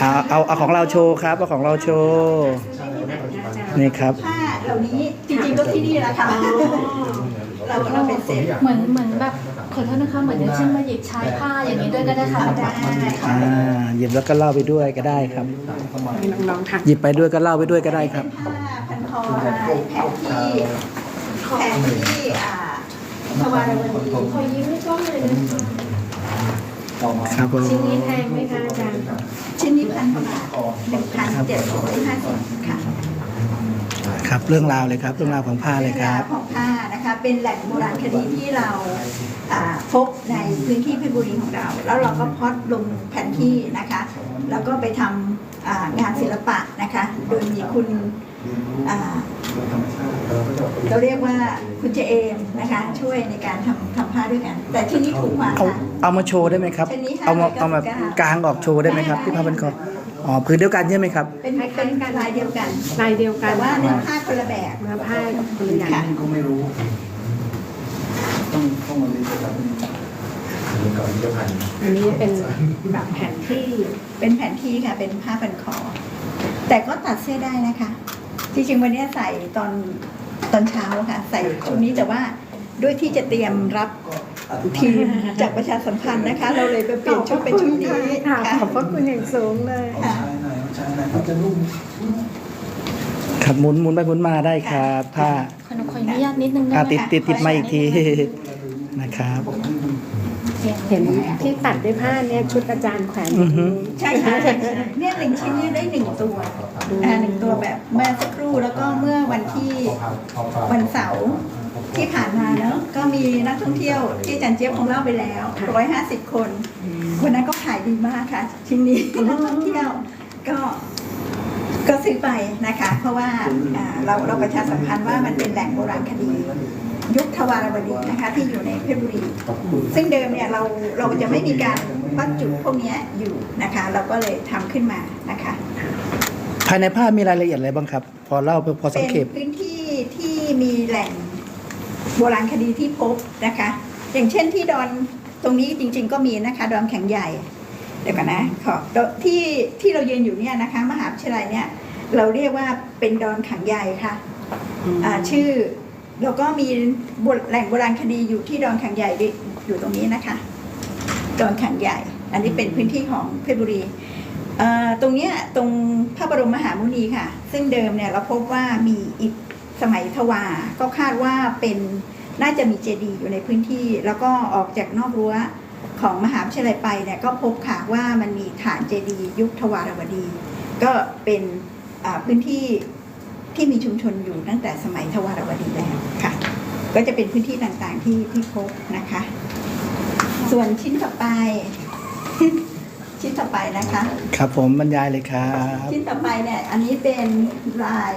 เอาเอาเอาของเราโชว์ครับเอาของเราโชว์นี่ครับผ้าเหล่านี้จริงๆก็ที่นี่แหละค่ะเราเราเป็นเซฟเหมือนเหมือนแบบขอโทษนะคะเหมือนอย่างเช่นมาหยิบชายผ้าอย่างนี้ด้วยก็ได้ค่ะได้ค่ะอ่าหยิบแล้วก็เล่าไปด้วยก็ได้ครับ ให้น้องๆทานหยิบไปด้วยก็เล่าไปด้วยก็ได้ครับเป็นผ้าพันคอลายแผนที่แผนที่อ่าทวารวดีขอยิ้มให้กล้องเลยนะคะ ครับผมชิ้นนี้แพงไหมคะอาจารย์ชิ้นนี้พันกว่าบาทหนึ่งพันเจ็ดร้อยห้าสิบค่ะครับเรื่องราวเลยครับเรื่องราวของผ้าเลยครับของผ้านะคะเป็นแหล่งโบราณคดีที่เราอ่าพบในพื้นที่เพชรบุรีของเรา แล้วเราก็พลอดลงแผนที่นะคะ แล้วก็ไปทำอ่างานศิลปะนะคะ โดยมีคุณอ่า เราเรียกว่าคุณเจเอมนะคะ ช่วยในการทำทำผ้าด้วยกัน แต่ที่นี่ถูกกว่าเอาค่ะ เอามาโชว์ได้ไหมครับชนิดห้าเอามาร้อยเก้าสิบเก้าเอาแบบกลางออกโชว์ได้ไหมครับที่ผ้าพันคออ๋อพื้นเดียวกันใช่ไหมครับ เป็นเป็นลายเดียวกัน ลายเดียวกัแต่นว่าเนื้อผ้าคนละแบบเนื้อผ้าคนละอย่างค่ะก็ไม่รู้ ต้องต้องมาเรียนกับนี่ก่อนเจ้าพันอันนี้เป็นแบบแผนที่เป็นแผนที่ค่ะ เป็นผ้าพันคอ แต่ก็ตัดเสื้อได้นะคะ จริงๆวันนี้ใส่ตอน ตอนเช้าค่ะใส่ชุดนี้แต่ว่าด้วยที่จะเตรียมรับทีมจากประชาสัมพันธ์นะคะ เราเลยไปเปลี่ยนชุดเป็นชุดนี้ค่ะค่ะขอบพระคุณอย่างสูงเลยเอาใช้หน่อยเอาใช้หน่อยมันจะนุ่มครับหมุนหมุนไปหมุนมาได้ครับผ้าขอขออนุญาตนิดนึงได้อ่าไหมติดคะติดติดมาอีกทีนะครับ เห็นที่ตัดด้วยผ้าเนี่ยชุดอาจารย์แขวนอือฮึใช่ค่ะเนี่ยหนึ่งชิ้นเนี่ยได้หนึ่งตัวอ่าหนึ่งตัวแบบเมื่อสักครู่แล้วก็เมื่อวันที่วันเสาร์ที่ผ่านมาเนอะก็มีนักท่องเที่ยวที่อาจันเจี๊ยบของเล่าไปแล้วร้อยห้าสิบคนวันนั้นก็ขายดีมากค่ะ ชิ้นนี้นักท่องเที่ยวก็ก็ซื้อไปนะคะ เพราะว่าอ่าเราเราประชาสัมพันธ์ว่ามันเป็นแหล่งโบราณคดี ยุคทวารวดีนะคะที่อยู่ในเพชรบุรี ซึ่งเดิมเนี่ยเราเราจะไม่มีการวัดจุดพวกเนี้ยอยู่นะคะ เราก็เลยทำขึ้นมานะคะ ภายในผ้ามีรายละเอียดอะไรบ้างครับ พอเล่าพอสัเป็งนเกตพื้นที่ที่มีแหล่งโบราณคดีที่พบนะคะ อย่างเช่นที่ดอนตรงนี้จริง ๆ ก็มีนะคะ ดอนแข็งใหญ่เดี๋ยวก่อนนะขอที่ที่เรายืนอยู่เนี่ยนะคะ มหาวิทยาลัยเนี่ยเราเรียกว่าเป็นดอนขังใหญ่ค่ะอ่าชื่อ แล้วก็มีบทแหล่งโบราณคดีอยู่ที่ดอนขังใหญ่อยู่ตรงนี้นะคะ ดอนขังใหญ่ อันนี้เป็นพื้นที่ของเพชรบุรีตรงนี้ตรงพระบรมมหามุนีค่ะ ซึ่งเดิมเนี่ยเราพบว่ามีอิฐสมัยทวา ก็คาดว่าเป็นน่าจะมีเจดีย์อยู่ในพื้นที่ แล้วก็ออกจากนอกรั้วของมหาวิทยาลัยไปเนี่ยก็พบค่ะว่ามันมีฐานเจดีย์ยุคทวารวดี ก็เป็นพื้นที่ ที่มีชุมชนอยู่ตั้งแต่สมัยทวารวดีแล้วค่ะ ก็จะเป็นพื้นที่ต่างๆที่ที่พบนะคะ ส่วนชิ้นต่อไป ชิ้นต่อไปนะคะ ครับผมบรรยายเลยครับชิ้นต่อไปเนี่ยอันนี้เป็นลาย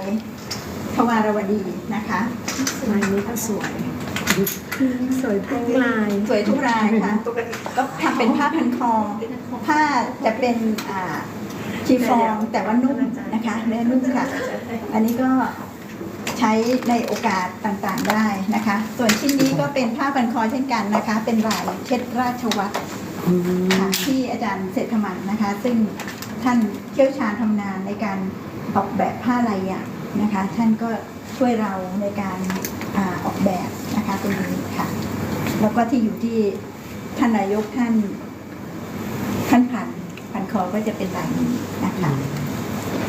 ทวารวดีนะคะลายนี้ก็สวยสวยทุกลายสวยทุกลายค่ะก็ทำเป็นผ้าพันคอผ้าจะเป็นอ่าชีฟองแต่ว่านุ่มนะคะเนื้อนุ่มค่ะ อันนี้ก็ใช้ในโอกาสต่างๆได้นะคะ ส่วนชิ้นนี้ก็เป็นผ้าพันคอเช่นกันนะคะ เป็นลายเช็ดราชวัตรค่ะที่อาจารย์เศรษฐมันนะคะ ซึ่งท่านเชี่ยวชาญทำนานในการออกแบบผ้าลายอย่างนะคะ ท่านก็ช่วยเราในการอาออกแบบนะคะตรงนี้ค่ะ แล้วก็ที่อยู่ที่ท่านนายกท่าน ท่านพันพันคอก็จะเป็นลายนี้นะคะ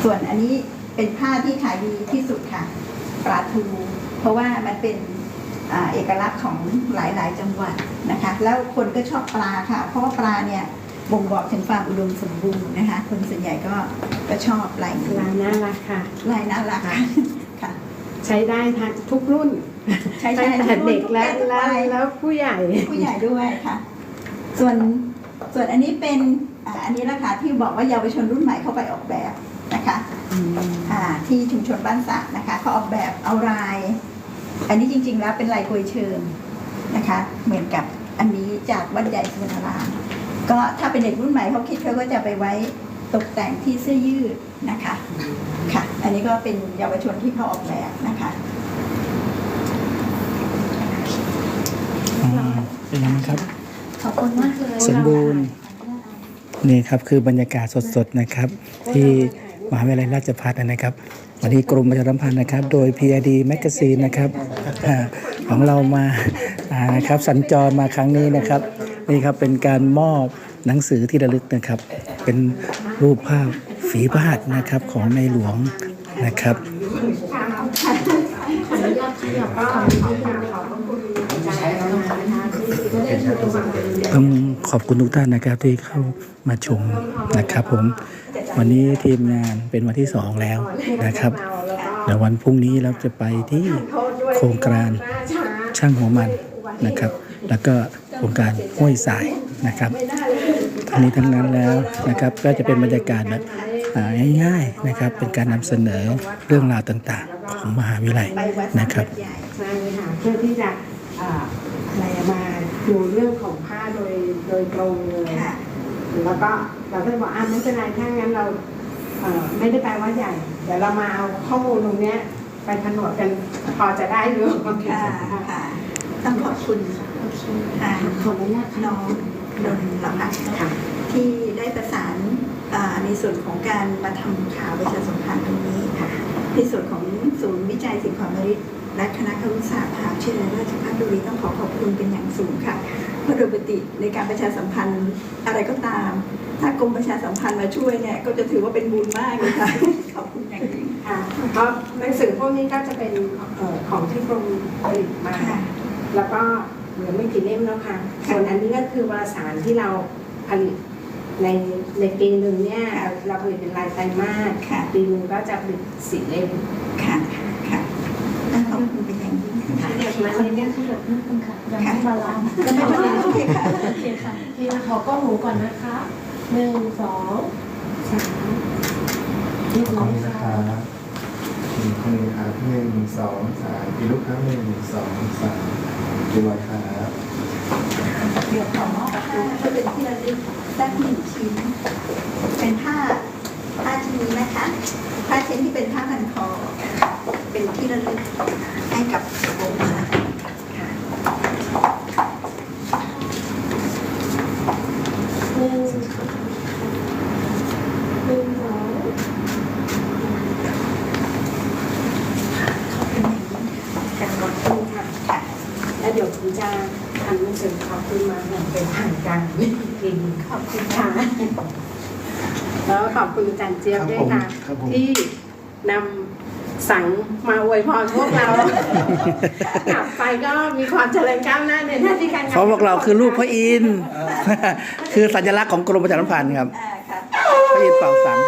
ส่วนอันนี้ เป็นผ้าที่ขายดีที่สุดค่ะปลาทู เพราะว่ามันเป็นอ่าเอกลักษณ์ของหลาย ๆ จังหวัดนะคะ แล้วคนก็ชอบปลาค่ะ เพราะว่าปลาเนี่ยบ่งบอกถึงความอุดมสมบูรณ์นะคะ คนส่วนใหญ่ก็ก็ชอบลายนี้ลายน่ารักค่ะลายน่ารักค่ะค่ะใช้ได้ทั้งทุกรุ่น ใช่ตั้งใช่แต่เด็กและทุกแล้ววัยแล้วผู้ใหญ่ ผู้ใหญ่ด้วยค่ะ ส่วนส่วนอันนี้เป็นอ่าอันนี้ละค่ะที่บอกว่าเยาวชนรุ่นใหม่เข้าไปออกแบบนะคะอ่า ที่ชุมชนบ้านสระนะคะเขาออกแบบเอาลาย อันนี้จริง ๆ แล้วเป็นลายกลวยเชิงนะคะ เหมือนกับอันนี้จากวัดใหญ่สุวรรณรามก็ถ้าเป็นเด็กรุ่นใหม่เขาคิดเขาก็จะไปไว้ตกแต่งที่เสื้อยืดนะคะค่ะ อันนี้ก็เป็นเยาวชนที่เขาออกแบบนะคะอืมเป็นยังไงครับ ขอบคุณมากเลยสมบูรณ์นี่ครับคือบรรยากาศสดๆนะครับ ที่ มหาวิทยาลัยราชภัฏนะครับ วันนี้กรมประชาสัมพันธ์นะครับ โดย PID Magazine นะครับของเรามาอ่านะครับสัญจรมาครั้งนี้นะครับ นี่ครับเป็นการมอบหนังสือที่ระลึกนะครับ เป็นรูปภาพฝีพระหัตถ์นะครับของในหลวง นะครับต้องขอบคุณทุกท่านนะครับที่เข้ามาชมนะครับ ผมวันนี้ทีมงานเป็นวันที่สองแล้วนะครับเดี๋ยววันพรุ่งนี้เราจะไปที่โครงการช่างหัวมันนะครับ แล้วก็โครงการห้วยสายนะครับทั้งนี้ทั้งนั้นแล้วนะครับ ก็จะเป็นบรรยากาศแบบ ง่ายๆนะครับ เป็นการนำเสนอเรื่องราวต่างๆ ของมหาวิทยาลัยไปวัดนะครับใหญ่ใช่ค่ะเพื่อที่จะเอ่ออะไรมาดูเรื่องของผ้าโดยโดยตรงเลย ค่ะ แล้วก็เราก็เลยบอกอะไม่เป็นไรถ้างั้นเราเอ่อไม่ได้ไปว่าใหญ่ เดี๋ยวเรามาเอาข้อมูลตรงเนี้ยไปผนวกกันพอจะได้หรือค่ะค่ะต้องขอบคุณค่ะขออนุญาตน้องนนท์เหรอคะค่ะที่ได้ประสานอ่า ในส่วนของการมาทำข่าวประชาสัมพันธ์ตรงนี้ค่ะในส่วนของศูนย์วิจัยสิ่งของมริตและคณะครุศาสตร์มหาวิทยาลัยราชภัฏดุริต้องขอขอบคุณเป็นอย่างสูงค่ะเพราะโดยปกติในการประชาสัมพันธ์อะไรก็ตาม ถ้ากรมประชาสัมพันธ์มาช่วยเนี่ยก็จะถือว่าเป็นบุญมากเลยค่ะขอบคุณอย่างยิ่งค่ะเพราะหนังสือพวกนี้ก็จะเป็นเอ่อของที่กรมผลิตมาค่ะแล้วก็เหลือไม่กี่เล่มแล้วค่ะส่วนอันนี้ก็คือวารสารที่เราผลิต ในในปีหนึ่งเนี่ยเราผลิตเป็นรายไตรมาสค่ะ ปีหนึ่งก็จะผลิตสี่เล่มค่ะ ค่ะต้องขอบคุณเป็นอย่างยิ่งค่ะเดี๋ยวขออนุญาตขยับนิดนึงค่ะยังไม่บาลานซ์ยังไม่บาลานซ์โอเคค่ะโอเคค่ะทีนะขอกล้องหมูก่อนนะคะหนึ่งสองสามเรียบขร้ออบยคุณนะคค่ะรับมีคนนี้ครับหนึ่งสองสามอีกลูกครับหนึ่งสองสามดูไว้ครับเดี๋ยวขอมอบ ผ้เพื่อเป็นที่ระลึกสักหนึ่งชิ้น เป็นผ้าผ้าชิ้นนี้นะคะผ้าชิ้นที่เป็นผ้าพันคอเป็นที่ระลึกให้กับผมค่ะค่ะ หนึ่งหนึ่งสอง เป็นอย่างยิ่งค่ะ ขอบคุณค่ะ ค่ะ แล้วเดี๋ยวผมจะทำหนังสือขอบคุณมาอย่างเป็นทางการอีกทีหนึ่งขอบคุณค่ะค่ะแล้วขอบคุณอาจารย์เจี๊ยบด้วยค่ะครับผมที่นำสังมาอวยพรพวกเรากลับไปก็มีความเจริญก้าวหน้าในหน้าที่การงานเพราะพวกเราคือลูกพระอินทร์คือสัญลักษณ์ของกรมประชาสัมพันธ์ครับอ่าค่ะพระอินทร์เป่าสัง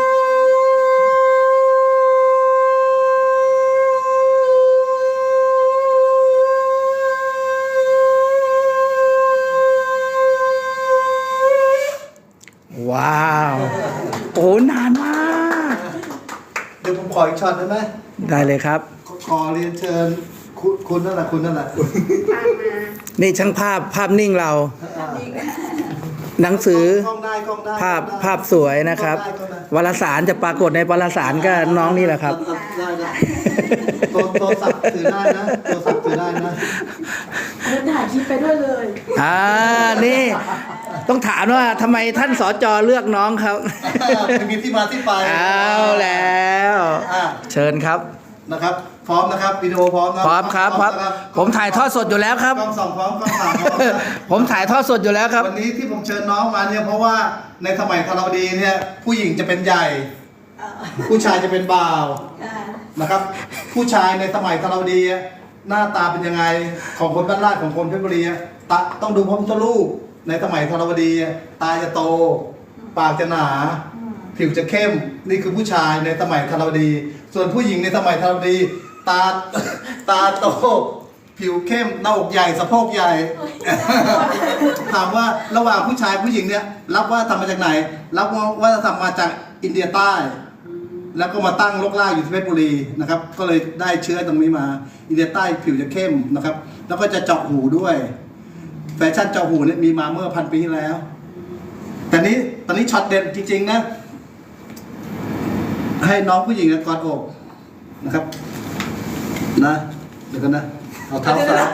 โอ้นานมาก เดี๋ยวผมขออีกช็อตได้ไหมได้เลยครับ ขอขอเรียนเชิญคุณคุณนั่นแหละคุณนั่นแหละตามมานี่ช่างภาพภาพนิ่งเรา หนังสือ กล้องได้กล้องได้ภาพกล้องได้ภาพสวยนะครับ กล้องได้กล้องได้วารสารจะปรากฏในวารสารก็น้องนี่แหละครับ ได้ได้ตัวตัวสับถือได้นะตัวสับถือได้นะ เดินถ่ายคลิปไปด้วยเลย อ่า นี่ ต้องถามว่าทำไมท่านสจเลือกน้องครับ มันมีที่มาที่ไปเอาแล้ว อะเชิญครับ นะครับ พร้อมนะครับวิดีโอพร้อมนะพร้อมครับครับนะผมถ่ายทอดสดอยู่แล้วครับ กล้องสองพร้อมกล้องสามพร้อมนะ ผมถ่ายทอดสดอยู่แล้วครับ วันนี้ที่ผมเชิญน้องมาเนี่ยเพราะว่าในสมัยธารวดีเนี่ยผู้หญิงจะเป็นใหญ่เอ่อผู้ชายจะเป็นบ่าวอ่านะครับ ผู้ชายในสมัยธารวดีอะหน้าตาเป็นยังไงของคนบ้านลาดของคนเพชรบุรีอะตาต้องดูพระพุทธรูป ในสมัยธารวดีอะตาจะโต ปากจะหนา ผิวจะเข้มนี่คือผู้ชายในสมัยธารวดี ส่วนผู้หญิงในสมัยธารวดี ตาตาโต ผิวเข้มหน้าอกใหญ่สะโพกใหญ่ ถามว่าระหว่างผู้ชายผู้หญิงเนี่ย รับว่าทำมาจากไหน รับว่าว่าทำมาจากอินเดียใต้แล้วก็มาตั้งลกลากอยู่ที่เพชรบุรีนะครับ ก็เลยได้เชื้อตรงนี้มา อินเดียใต้ผิวจะเข้มนะครับ แล้วก็จะเจาะหูด้วย แฟชั่นเจาะหูเนี่ยมีมาเมื่อพันปีที่แล้ว แต่นี้ตอนนี้ช็อตเด่นจริง ๆ นะ ให้น้องผู้หญิงกอดอกนะครับ นะเดี๋ยวกันนะเอาเท้าซ้าย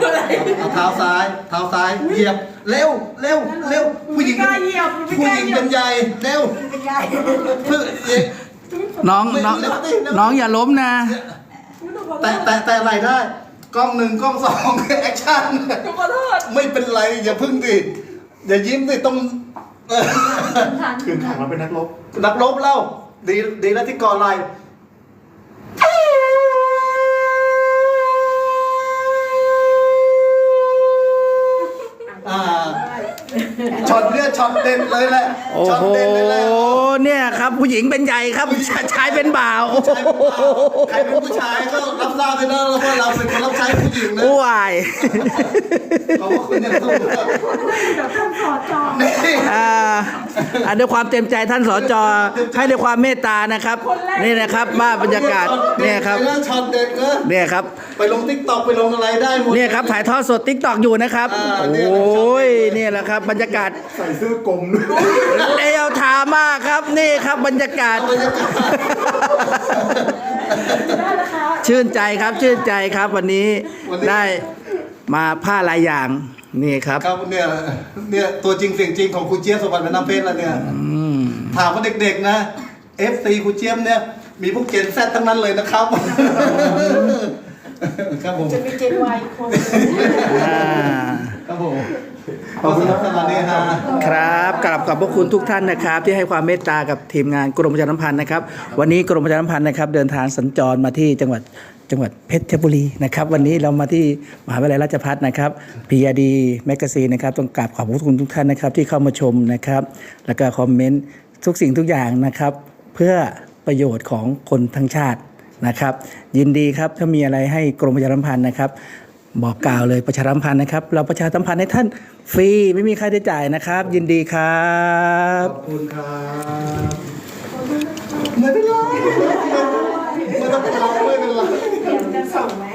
เอาเท้าซ้าย เท้าซ้ายเหยียบเร็วเร็วเร็วผู้หญิงผู้หญิงเป็นใหญ่เร็วเพื่อเอ๊ะน้องน้องน้องอย่าล้มนะ แต่แต่แต่อะไรได้ กล้องหนึ่งกล้องสองแอคชั่นไม่เป็นไรอย่าพึ่งดิอย่ายิ้มดิต้องเออ คืนขังเราเป็นนักรบ นักรบเล่า ดีดีแล้วที่ก่อไหลอ่า ช็อตเนี่ยช็อตเด่นเลยแหละโอ้ช็อตโหเด่นเลยแหละเนี่ยครับ ผู้หญิงเป็นใหญ่ครับชาชายเป็นบ่าวใครเป็นผู้ชายก็รับทราบไปนะว่าเราเป็นคนรับใช้ผู้หญิงนะโอ้ยขอบคุณอย่างสูงนี่อ่าอ่าด้วยความเต็มใจท่านสจให้ด้วยความเมตตานะครับนี่นะครับบ้านบรรยากาศเนี่ยครับช็อตเด็ดนะเนี่ยครับ ไปลงทิกตอกไปลงอะไรได้หมด เนี่ยครับถ่ายทอดสดทิกตอกอยู่นะครับ อ่าโอเนี่ยนะ้ยเนี่ยแหละครับบรรยากาศใส่เสื้อกลมด้วยเอวทามากครับนี่ครับบรรยากาศบรรยากาศชื่นใจครับชื่นใจครับวันนี้วันนี้ได้มาผ้าลายอย่างนี่ครับ ครับเนี่ยเนี่ยตัวจริงเสียงจริงของครูเจี๊ยบสมบัติเป็นน้ำเพชรแล้วเนี่ยอืมถามว่าเด็กๆนะ FC ครูเจี๊ยบเนี่ยมีพวกเจนแซดทั้งนั้นเลยนะครับ ครับผม จะมีเจนวายคน อ่า ครับผมขอบคุณครับสวัสดีครับครับกราบขอบพระคุณทุกท่านนะครับ ที่ให้ความเมตตากับทีมงานกรมประชาสัมพันธ์นะครับ วันนี้กรมประชาสัมพันธ์นะครับ เดินทางสัญจรมาที่จังหวัดจังหวัดเพชรบุรีนะครับ วันนี้เรามาที่มหาวิทยาลัยราชภัฏนะครับ PRD Magazine นะครับต้องกราบขอบพระคุณทุกท่านนะครับ ที่เข้ามาชมนะครับ แล้วก็คอมเมนต์ทุกสิ่งทุกอย่างนะครับ เพื่อประโยชน์ของคนทั้งชาตินะครับ ยินดีครับถ้ามีอะไรให้กรมประชาสัมพันธ์นะครับ บอกกล่าวเลยประชาสัมพันธ์นะครับ เราประชาสัมพันธ์ให้ท่านฟรีไม่มีค่าใช้จ่ายนะครับ ยินดีครับขอบคุณครับไม่เป็นไรไม่ต้องเป็นไรไม่เป็นไรส่งไหม